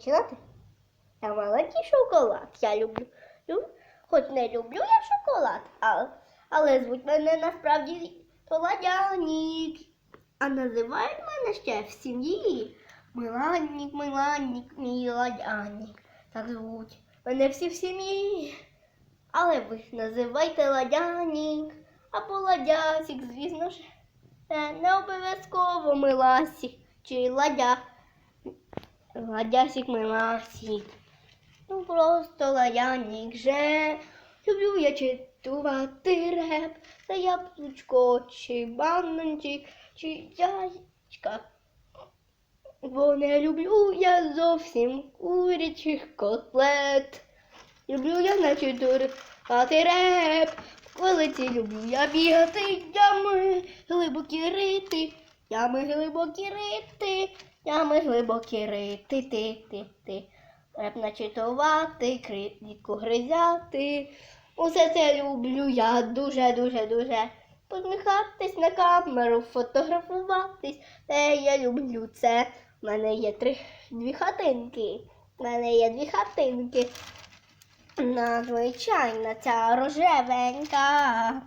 починати? Я маленький шоколад. Я люблю. Хоч не люблю я шоколад, але, але звуть мене насправді Толадянік. А називають мене ще в сім'ї Миланник, мій ладянник. Так звуть. Мене всі в сім'ї. Але ви називайте ладянік або ладясік, звісно ж. Це не обов'язково миласік чи ладя. Ладясік миласік. Ну просто ладянік же. Люблю я читувати реп, та яблучко, чи бананчик, чи яєчка. Бо не люблю я зовсім курячих котлет. Люблю я на читати реп. В колиці люблю я бігати, ями глибокі рити, ями глибокі рити, ями глибокі рити, ти, ти, ти. Реп начитувати, критику гризяти. Усе це люблю я дуже, дуже, дуже. Посміхатись на камеру, фотографуватись. Те я люблю це. У мене є три дві хатинки. У мене є дві хатинки. Надзвичайна ця рожевенька.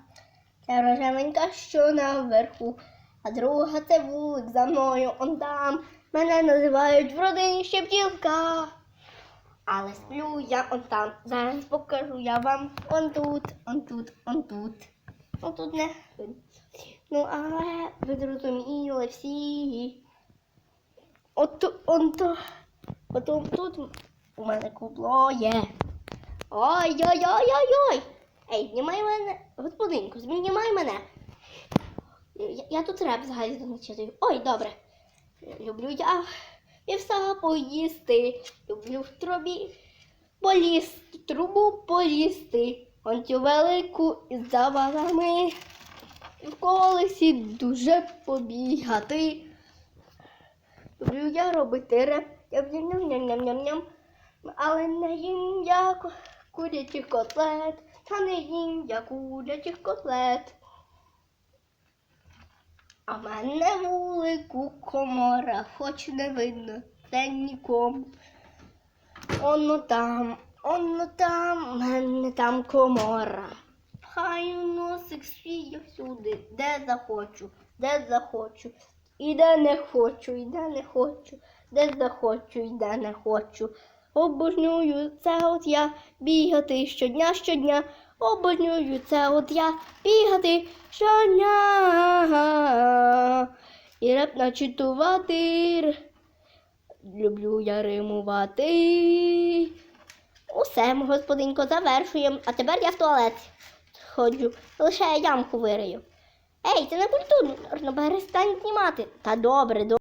Ця рожевенька, що наверху. А друга це вулик за мною он там. Мене називають в родині Щептілка. Але сплю я он там. Зараз покажу я вам он тут, он тут, он тут. Он тут не. Ну, але ви зрозуміли всі. От он то. Потім тут у мене кубло є. Ой-ой-ой-ой-ой! Ей, знімай мене, господинку, знімай мене. Я, я тут реп взагалі читаю. Ой, добре. Люблю я і все поїсти. Люблю в трубі полізти, трубу полізти. Он цю велику із завалами. І в колесі дуже побігати. Люблю я робити реп. Ням-ням-ням-ням-ням-ням. Але не їм я ку- курячих котлет. Та не їм я курячих котлет. А мене вулику комора, хоч не видно, це нікому. Оно там, оно там, мене там комора. Хай носик свій всюди, де захочу, де захочу. І де не хочу, і де не хочу, де захочу, і де не хочу. Обожнюю це от я бігати щодня, щодня. Обожнюю це от я бігати щодня. І реп начитувати. Люблю я римувати. Усе, ми, господинко, завершуємо. А тепер я в туалет ходжу. Лише ямку вирию. Ей, це не культурно, перестань знімати. Та добре, добре.